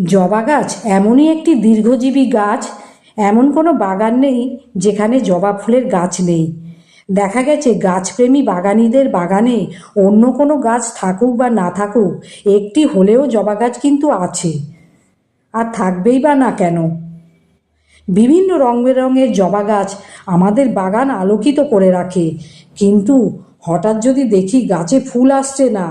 জবা গাছ এমনই একটি দীর্ঘজীবী গাছ, এমন কোনো বাগান নেই যেখানে জবা ফুলের গাছ নেই। দেখা গেছে গাছপ্রেমী বাগানীদের বাগানে অন্য কোনো গাছ থাকুক বা না থাকুক, একটি হলেও জবা গাছ কিন্তু আছে। আর থাকবেই বা না কেন? বিভিন্ন রং বেরঙের জবা গাছ আমাদের বাগান আলোকিত করে রাখে, কিন্তু হঠাৎ যদি দেখি গাছে ফুল আসছে না,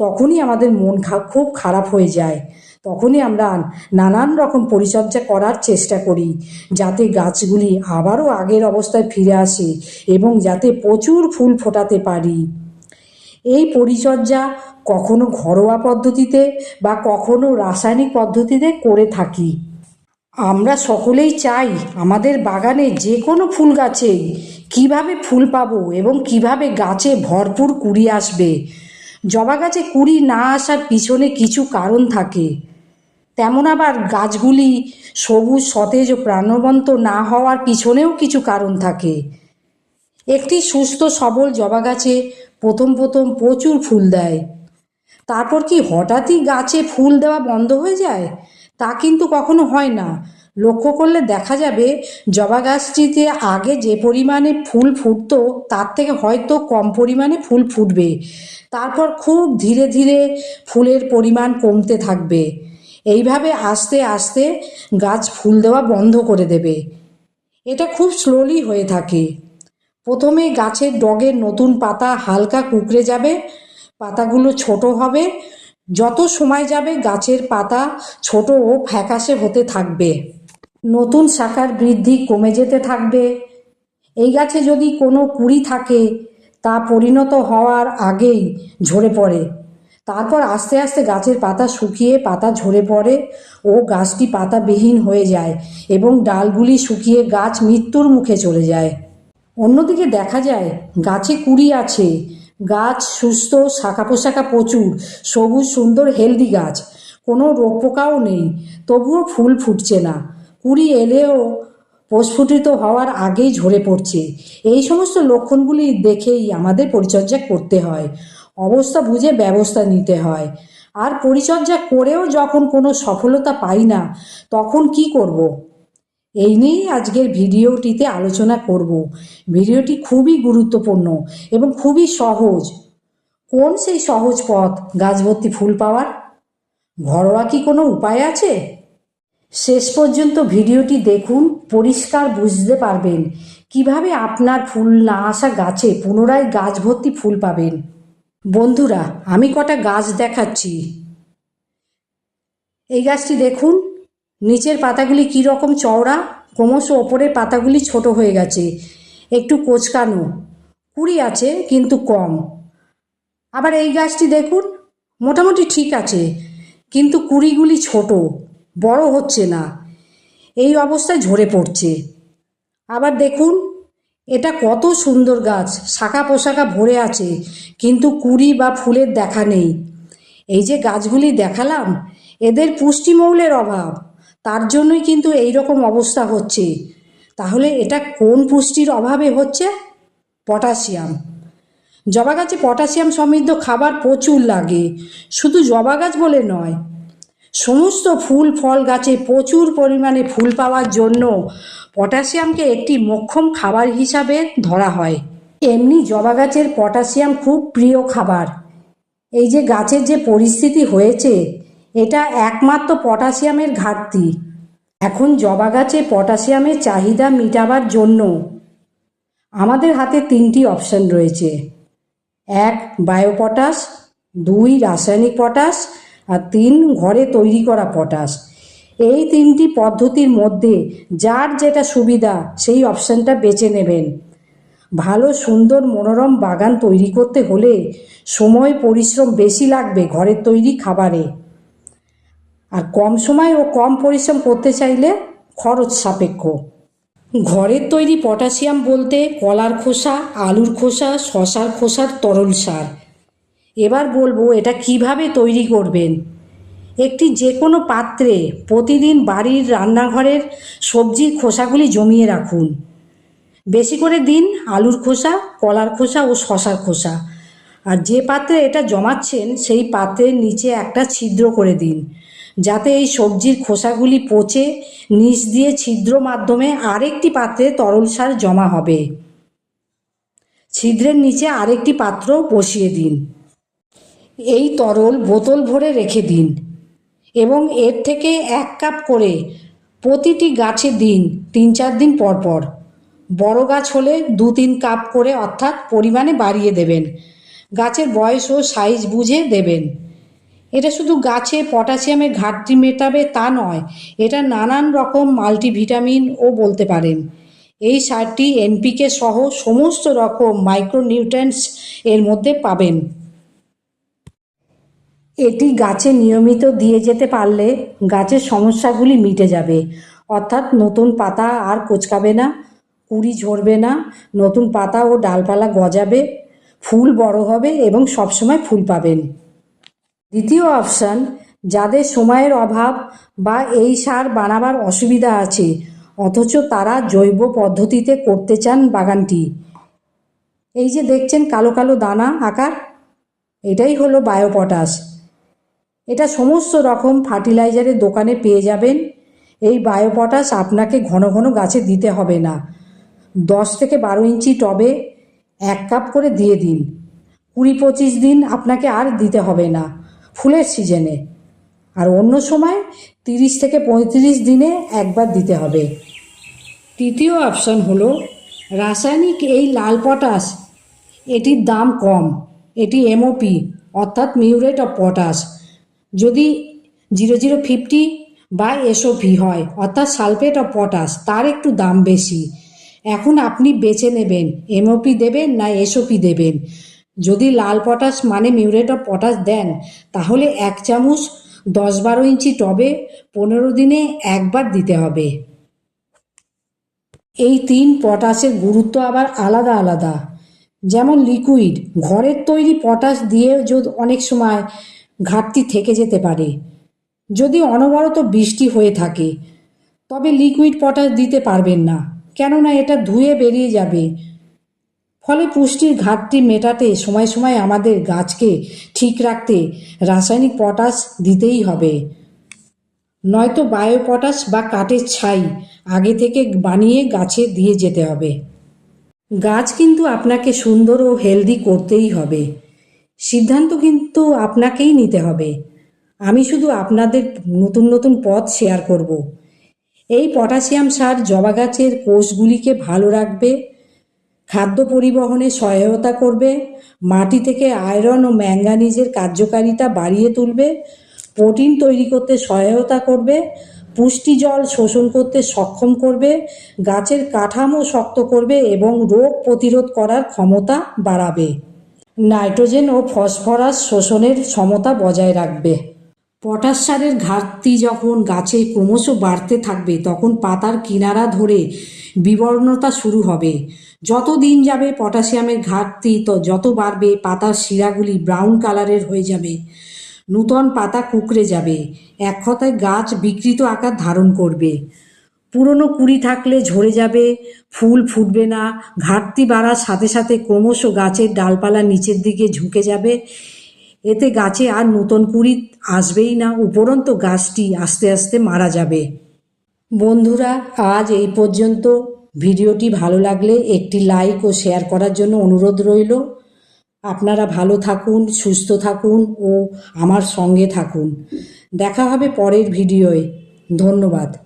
তখনই আমাদের মন খুব খারাপ হয়ে যায়। তখনই আমরা নানান রকম পরিচর্যা করার চেষ্টা করি, যাতে গাছগুলি আবারও আগের অবস্থায় ফিরে আসে এবং যাতে প্রচুর ফুল ফোটাতে পারি। এই পরিচর্যা কখনো ঘরোয়া পদ্ধতিতে বা কখনো রাসায়নিক পদ্ধতিতে করে থাকি। আমরা সকলেই চাই আমাদের বাগানে যে কোনো ফুল গাছে কীভাবে ফুল পাবো এবং কীভাবে গাছে ভরপুর কুড়ি আসবে। জবা গাছে কুড়ি না আসার পিছনে কিছু কারণ থাকে। তেমন আবার গাছগুলি সবুজ, সতেজ ও প্রাণবন্ত না হওয়ার পিছনেও কিছু কারণ থাকে। একটি সুস্থ, সবল জবা গাছে প্রথম প্রথম প্রচুর ফুল দেয়। তারপর কি হঠাৎই গাছে ফুল দেওয়া বন্ধ হয়ে যায়? তা কিন্তু কখনো হয় না। লক্ষ্য করলে দেখা যাবে জবা গাছটিতে আগে যে পরিমাণে ফুল ফুটতো, তার থেকে হয়তো কম পরিমাণে ফুল ফুটবে। তারপর খুব ধীরে ধীরে ফুলের পরিমাণ কমতে থাকবে। এইভাবে আস্তে আস্তে গাছ ফুল দেওয়া বন্ধ করে দেবে। এটা খুব স্লোলি হয়ে থাকে। প্রথমে গাছের ডগের নতুন পাতা হালকা কুকড়ে যাবে, পাতাগুলো ছোট হবে। যত সময় যাবে গাছের পাতা ছোট ও ফ্যাকাশে হতে থাকবে। নতুন শাখার বৃদ্ধি কমে যেতে থাকবে। এই গাছে যদি কোনো কুড়ি থাকে, তা পরিণত হওয়ার আগেই ঝরে পড়ে। তারপর আস্তে আস্তে গাছের পাতা শুকিয়ে পাতা ঝরে পড়ে ও গাছটি পাতাবিহীন হয়ে যায় এবং ডালগুলি শুকিয়ে গাছ মৃত্যুর মুখে চলে যায়। অন্যদিকে দেখা যায়, গাছে কুড়ি আছে। গাছ সুস্থ শাখা পোশাখা প্রচুর, সবুজ, সুন্দর হেলদি গাছ। কোনো রোগ পোকাও নেই, তবুও ফুল ফুটছে না। কুড়ি এলেও প্রস্ফুটিত হওয়ার আগেই ঝরে পড়ছে। এই সমস্ত লক্ষণগুলি দেখেই আমাদের পরিচর্যা করতে হয়। অবস্থা বুঝে ব্যবস্থা নিতে হয়। আর পরিচর্যা করেও যখন কোনো সফলতা পাই না, তখন কি করব। এই নিয়েই আজকের ভিডিওটিতে আলোচনা করব। ভিডিওটি খুবই গুরুত্বপূর্ণ এবং খুবই সহজ। কোন সেই সহজ পথ গাছ ভর্তি ফুল পাওয়ার? ঘরোয়া কি কোনো উপায় আছে? শেষ পর্যন্ত ভিডিওটি দেখুন, পরিষ্কার বুঝতে পারবেন কীভাবে আপনার ফুল না আসা গাছে পুনরায় গাছ ভর্তি ফুল পাবেন। বন্ধুরা, আমি কটা গাছ দেখাচ্ছি। এই গাছটি দেখুন, নিচের পাতাগুলি রকম চওড়া, ক্রমশ ওপরের পাতাগুলি ছোট হয়ে গেছে। একটু কোচকানো, কুড়ি আছে কিন্তু কম। আবার এই গাছটি দেখুন, মোটামুটি ঠিক আছে, কিন্তু কুড়িগুলি ছোট, বড় হচ্ছে না। এই অবস্থায় ঝরে পড়ছে। আবার দেখুন এটা কত সুন্দর গাছ, শাখা পোশাখা ভরে আছে, কিন্তু কুড়ি বা ফুলের দেখা নেই। এই যে গাছগুলি দেখালাম, এদের পুষ্টিমৌলের অভাব, তার জন্যই কিন্তু এই রকম অবস্থা হচ্ছে। তাহলে এটা কোন পুষ্টির অভাবে হচ্ছে? পটাশিয়াম। জবা গাছে পটাশিয়াম সমৃদ্ধ খাবার প্রচুর লাগে, শুধু জবা গাছ বলে নয় সমস্ত ফুল, ফল গাছে প্রচুর পরিমাণে ফুল পাওয়ার জন্য পটাশিয়ামকে একটি মোক্ষম খাবার হিসাবে ধরা হয়। এমনি জবা গাছের পটাশিয়াম খুব প্রিয় খাবার। এই যে গাছের যে পরিস্থিতি হয়েছে, এটা একমাত্র পটাশিয়ামের ঘাটতি। এখন জবা গাছে পটাশিয়ামের চাহিদা মেটাবার জন্য আমাদের হাতে তিনটি অপশন রয়েছে। এক, বায়ো পটাশ। দুই, রাসায়নিক পটাশ। আর তিন, ঘরে তৈরি করা পটাশ। এই তিনটি পদ্ধতির মধ্যে যার যেটা সুবিধা, সেই অপশানটা বেছে নেবেন। ভালো, সুন্দর, মনোরম বাগান তৈরি করতে হলে সময়, পরিশ্রম বেশি লাগবে ঘরের তৈরি খাবারে। আর কম সময় ও কম পরিশ্রম করতে চাইলে খরচ সাপেক্ষ। ঘরের তৈরি পটাশিয়াম বলতে কলার খোসা, আলুর খোসা, শশার খোসার তরল সার। এবার বলব এটা কীভাবে তৈরি করবেন? একটি যে কোনো পাত্রে প্রতিদিন বাড়ির রান্নাঘরের সবজির খোসাগুলি জমিয়ে রাখুন। বেশি করে দিন আলুর খোসা, কলার খোসা ও শশার খোসা। আর যে পাত্রে এটা জমাচ্ছেন, সেই পাত্রের নিচে একটা ছিদ্র করে দিন। যাতে এই সবজির খোসাগুলি পচে, নিচ দিয়ে ছিদ্র মাধ্যমে আরেকটি পাত্রে তরল সার জমা হবে। ছিদ্রের নিচে আরেকটি পাত্র বসিয়ে দিন। এই তরল বোতল ভরে রেখে দিন এবং এর থেকে এক কাপ করে প্রতিটি গাছে দিন তিন চার দিন পর পর। বড় গাছ হলে দু তিন কাপ করে অর্থাৎ পরিমাণে বাড়িয়ে দেবেন। গাছের বয়স ও সাইজ বুঝে দেবেন। এটা শুধু গাছে পটাশিয়ামের ঘাটতি মেটাবে তা নয়, এটা নানান রকম মাল্টিভিটামিন ও বলতে পারেন। এই সারটি এনপিকে সহ সমস্ত রকম মাইক্রোনিউট্রেন্টস এর মধ্যে পাবেন। এটি গাছে নিয়মিত দিয়ে যেতে পারলে গাছের সমস্যাগুলি মিটে যাবে। অর্থাৎ নতুন পাতা আর কোচকাবে না, কুড়ি ঝরবে না, নতুন পাতা ও ডালপালা গজাবে, ফুল বড় হবে এবং সবসময় ফুল পাবেন। দ্বিতীয় অপশান, যাদের সময়ের অভাব বা এই সার বানাবার অসুবিধা আছে, অথচ তারা জৈব পদ্ধতিতে করতে চান বাগানটি। এই যে দেখছেন কালো কালো দানা আকার, এটাই হলো বায়োপটাশ। এটা সমস্ত রকম ফার্টিলাইজারের দোকানে পেয়ে যাবেন। এই বায়োপটাশ আপনাকে ঘন ঘন গাছে দিতে হবে না। দশ থেকে বারো ইঞ্চি টবে এক কাপ করে দিয়ে দিন। কুড়ি পঁচিশ দিন আপনাকে আর দিতে হবে না ফুলের সিজনে। আর অন্য সময় তিরিশ থেকে পঁয়ত্রিশ দিনে একবার দিতে হবে। তৃতীয় অপশান হলো রাসায়নিক এই লাল পটাশ। এটির দাম কম। এটি এমওপি অর্থাৎ মিউরেট অফ পটাশ। যদি জিরো জিরো ফিফটি বা এসওপি হয়, অর্থাৎ সালফেট অফ পটাশ তার একটু দাম বেশি। এখন আপনি বেছে নেবেন এমওপি দেবেন না এসওপি দেবেন। যদি লাল পটাশ মানে মিউরেট অফ পটাশ দেন, তাহলে এক চামচ দশ বারো ইঞ্চি টবে পনেরো দিনে একবার দিতে হবে। এই তিন পটাশের গুরুত্ব আবার আলাদা আলাদা। যেমন লিকুইড ঘরের তৈরি পটাশ দিয়ে যদি অনেক সময় ঘাটতি থেকে যেতে পারে। যদি অনবরত বৃষ্টি হয়ে থাকে, তবে লিকুইড পটাশ দিতে পারবেন না, কেননা এটা ধুয়ে বেরিয়ে যাবে। ফলে পুষ্টির ঘাটতি মেটাতে সময় সময় আমাদের গাছকে ঠিক রাখতে রাসায়নিক পটাশ দিতেই হবে। নয়তো বায়ো পটাশ বা কাঠের ছাই আগে থেকে বানিয়ে গাছে দিয়ে যেতে হবে। গাছ কিন্তু আপনাকে সুন্দর ও হেলদি করতেই হবে। সিদ্ধান্ত কিন্তু আপনাকেই নিতে হবে। আমি শুধু আপনাদের নতুন নতুন পথ শেয়ার করব। এই পটাশিয়াম সার জবা গাছের কোষগুলিকে ভালো রাখবে, খাদ্য পরিবহনে সহায়তা করবে, মাটি থেকে আয়রন ও ম্যাঙ্গানিজের কার্যকারিতা বাড়িয়ে তুলবে, প্রোটিন তৈরি করতে সহায়তা করবে, পুষ্টি জল শোষণ করতে সক্ষম করবে, গাছের কাঠামো শক্ত করবে এবং রোগ প্রতিরোধ করার ক্ষমতা বাড়াবে। নাইট্রোজেন ও ফসফরাস শোষণের সমতা বজায় রাখবে। পটাশ সারের ঘাটতি যখন গাছে ক্রমশ বাড়তে থাকবে, তখন পাতার কিনারা ধরে বিবর্ণতা শুরু হবে। যত দিন যাবে পটাশিয়ামের ঘাটতি, তো যত বাড়বে পাতার শিরাগুলি ব্রাউন কালারের হয়ে যাবে। নূতন পাতা কুকড়ে যাবে। এক কথায় গাছ বিকৃত আকার ধারণ করবে। পুরনো কুড়ি থাকলে ঝরে যাবে, ফুল ফুটবে না, ঘাটতি বাড়ার সাথে সাথে ক্রমশ গাছের ডালপালা নিচের দিকে ঝুঁকে যাবে। এতে গাছে আর নতুন কুড়ি আসবেই না, উপরন্ত গাছটি আস্তে আস্তে মারা যাবে। বন্ধুরা, আজ এই পর্যন্ত। ভিডিওটি ভালো লাগলে একটি লাইক ও শেয়ার করার জন্য অনুরোধ রইল। আপনারা ভালো থাকুন, সুস্থ থাকুন ও আমার সঙ্গে থাকুন। দেখা হবে পরের ভিডিওয়ে। ধন্যবাদ।